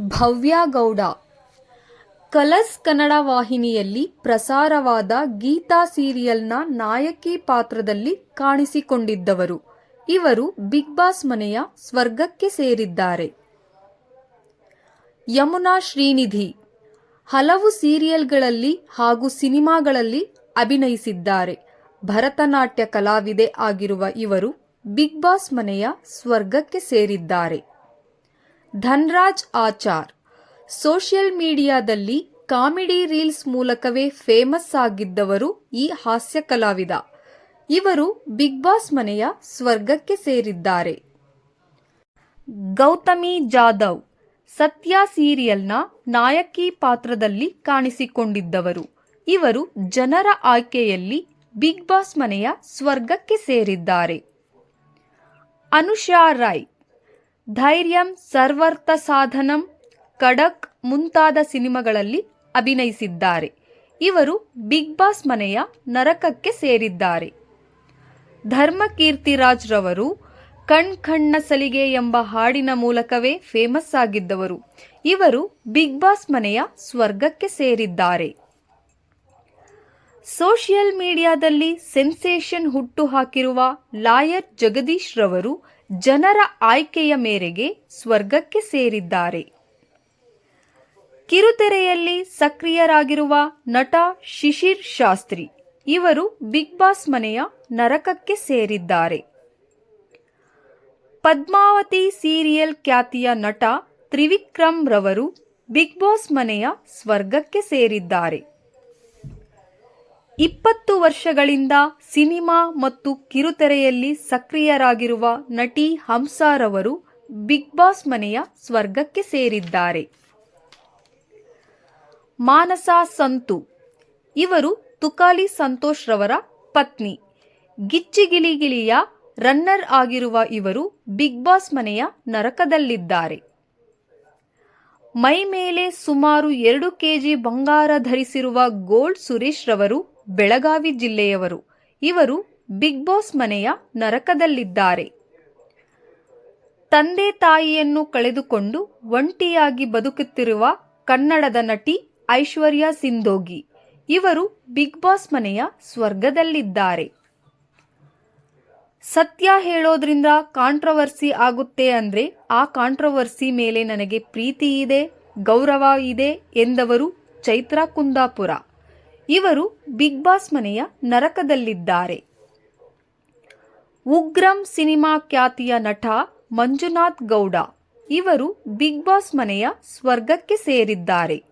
ಭವ್ಯ Gowda colours Kannada ವಾಹಿನಿಯಲ್ಲಿ ಪ್ರಸಾರವಾದ ಗೀತಾ ಸೀರಿಯಲ್ನ ನಾಯಕಿ ಪಾತ್ರದಲ್ಲಿ ಕಾಣಿಸಿಕೊಂಡಿದ್ದವರು. ಇವರು ಬಿಗ್ ಬಾಸ್ ಮನೆಯ ಸ್ವರ್ಗಕ್ಕೆ ಸೇರಿದ್ದಾರೆ. ಯಮುನಾ ಶ್ರೀನಿಧಿ ಹಲವು ಸೀರಿಯಲ್ಗಳಲ್ಲಿ ಹಾಗೂ ಸಿನಿಮಾಗಳಲ್ಲಿ ಅಭಿನಯಿಸಿದ್ದಾರೆ. ಭರತನಾಟ್ಯ ಕಲಾವಿದೆ ಆಗಿರುವ ಇವರು ಬಿಗ್ ಬಾಸ್ ಮನೆಯ ಸ್ವರ್ಗಕ್ಕೆ ಸೇರಿದ್ದಾರೆ. ಧನ್ರಾಜ್ ಆಚಾರ್. ಸೋಷಿಯಲ್ ಮೀಡಿಯಾದಲ್ಲಿ ಕಾಮಿಡಿ ರೀಲ್ಸ್ ಮೂಲಕವೇ ಫೇಮಸ್ ಆಗಿದ್ದವರು ಈ ಹಾಸ್ಯ ಕಲಾವಿದ. ಇವರು ಬಿಗ್ ಬಾಸ್ ಮನೆಯ ಸ್ವರ್ಗಕ್ಕೆ ಸೇರಿದ್ದಾರೆ. ಗೌತಮಿ ಜಾಧವ್. ಸತ್ಯ ಸೀರಿಯಲ್ನ ನಾಯಕಿ ಪಾತ್ರದಲ್ಲಿ ಕಾಣಿಸಿಕೊಂಡಿದ್ದವರು. ಇವರು ಜನರ ಆಯ್ಕೆಯಲ್ಲಿ ಬಿಗ್ ಬಾಸ್ ಮನೆಯ ಸ್ವರ್ಗಕ್ಕೆ ಸೇರಿದ್ದಾರೆ. ಅನುಷಾ ರೈ ಧೈರ್ಯಂ ಸರ್ವರ್ಥ ಸಾಧನಂ ಕಡಕ್ ಮುಂತಾದ ಸಿನಿಮಾಗಳಲ್ಲಿ ಅಭಿನಯಿಸಿದ್ದಾರೆ. ಇವರು ಬಿಗ್ ಬಾಸ್ ಮನೆಯ ನರಕಕ್ಕೆ ಸೇರಿದ್ದಾರೆ. ಧರ್ಮಕೀರ್ತಿರಾಜ್ ರವರು ಕಣ್ ಕಣ್ಣ ಸಲಿಗೆ ಎಂಬ ಹಾಡಿನ ಮೂಲಕವೇ ಫೇಮಸ್ ಆಗಿದ್ದವರು. ಇವರು ಬಿಗ್ ಬಾಸ್ ಮನೆಯ ಸ್ವರ್ಗಕ್ಕೆ ಸೇರಿದ್ದಾರೆ. ಸೋಷಿಯಲ್ ಮೀಡಿಯಾದಲ್ಲಿ ಸೆನ್ಸೇಷನ್ ಹುಟ್ಟು ಹಾಕಿರುವ ಲಾಯರ್ ಜಗದೀಶ್ ರವರು ಜನರ ಆಯ್ಕೆಯ ಮೇರೆಗೆ ಸ್ವರ್ಗಕ್ಕೆ ಸೇರಿದ್ದಾರೆ. ಕಿರುತೆರೆಯಲ್ಲಿ ಸಕ್ರಿಯರಾಗಿರುವ ನಟ ಶಿಶಿರ್ ಶಾಸ್ತ್ರಿ ಇವರು ಬಿಗ್ ಬಾಸ್ ಮನೆಯ ನರಕಕ್ಕೆ ಸೇರಿದ್ದಾರೆ. ಪದ್ಮಾವತಿ ಸೀರಿಯಲ್ ಖ್ಯಾತಿಯ ನಟ ತ್ರಿವಿಕ್ರಮ್ ರವರು ಬಿಗ್ ಬಾಸ್ ಮನೆಯ ಸ್ವರ್ಗಕ್ಕೆ ಸೇರಿದ್ದಾರೆ. ಇಪ್ಪತ್ತು ವರ್ಷಗಳಿಂದ ಸಿನಿಮಾ ಮತ್ತು ಕಿರುತೆರೆಯಲ್ಲಿ ಸಕ್ರಿಯರಾಗಿರುವ ನಟಿ ಹಂಸಾರವರು ಬಿಗ್ ಬಾಸ್ ಮನೆಯ ಸ್ವರ್ಗಕ್ಕೆ ಸೇರಿದ್ದಾರೆ. ಮಾನಸ ಸಂತು. ಇವರು ತುಕಾಲಿ ಸಂತೋಷ್ ರವರ ಪತ್ನಿ. ಗಿಚ್ಚಿಗಿಲಿಗಿಲಿಯ ರನ್ನರ್ ಆಗಿರುವ ಇವರು ಬಿಗ್ ಬಾಸ್ ಮನೆಯ ನರಕದಲ್ಲಿದ್ದಾರೆ. ಮೈ ಮೇಲೆ ಸುಮಾರು ಎರಡು ಕೆಜಿ ಬಂಗಾರ ಧರಿಸಿರುವ ಗೋಲ್ಡ್ ಸುರೇಶ್ ರವರು ಬೆಳಗಾವಿ ಜಿಲ್ಲೆಯವರು. ಇವರು ಬಿಗ್ ಬಾಸ್ ಮನೆಯ ನರಕದಲ್ಲಿದ್ದಾರೆ. ತಂದೆ ತಾಯಿಯನ್ನು ಕಳೆದುಕೊಂಡು ಒಂಟಿಯಾಗಿ ಬದುಕುತ್ತಿರುವ ಕನ್ನಡದ ನಟಿ ಐಶ್ವರ್ಯ ಸಿಂಧೋಗಿ. ಇವರು ಬಿಗ್ ಬಾಸ್ ಮನೆಯ ಸ್ವರ್ಗದಲ್ಲಿದ್ದಾರೆ. ಸತ್ಯ ಹೇಳೋದ್ರಿಂದ ಕಾಂಟ್ರವರ್ಸಿ ಆಗುತ್ತೆ ಅಂದ್ರೆ ಆ ಕಾಂಟ್ರವರ್ಸಿ ಮೇಲೆ ನನಗೆ ಪ್ರೀತಿ ಇದೆ, ಗೌರವ ಇದೆ ಎಂದವರು ಚೈತ್ರಾ ಕುಂದಾಪುರ. ಇವರು ಬಿಗ್ ಬಾಸ್ ಮನೆಯ ನರಕದಲ್ಲಿದ್ದಾರೆ. ಉಗ್ರಂ ಸಿನಿಮಾ ಖ್ಯಾತಿಯ ನಟ ಮಂಜುನಾಥ್ ಗೌಡ ಇವರು ಬಿಗ್ ಬಾಸ್ ಮನೆಯ ಸ್ವರ್ಗಕ್ಕೆ ಸೇರಿದ್ದಾರೆ.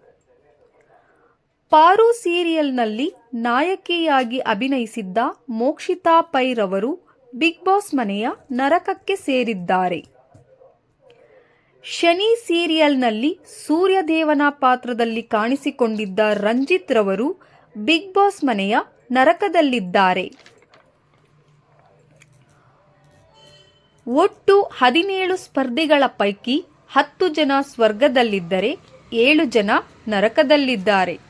ಪಾರು ಸೀರಿಯಲ್ನಲ್ಲಿ ನಾಯಕಿಯಾಗಿ ಅಭಿನಯಿಸಿದ್ದ ಮೋಕ್ಷಿತಾ ಪೈರವರು ಬಿಗ್ ಬಾಸ್ ಮನೆಯ ನರಕಕ್ಕೆ ಸೇರಿದ್ದಾರೆ. ಶನಿ ಸೀರಿಯಲ್ನಲ್ಲಿ ಸೂರ್ಯದೇವನ ಪಾತ್ರದಲ್ಲಿ ಕಾಣಿಸಿಕೊಂಡಿದ್ದ ರಂಜಿತ್ ರವರು ಬಿಗ್ ಬಾಸ್ ಮನೆಯ ನರಕದಲ್ಲಿದ್ದಾರೆ. ಒಟ್ಟು ಹದಿನೇಳು ಸ್ಪರ್ಧಿಗಳ ಪೈಕಿ ಹತ್ತು ಜನ ಸ್ವರ್ಗದಲ್ಲಿದ್ದರೆ ಏಳು ಜನ ನರಕದಲ್ಲಿದ್ದಾರೆ.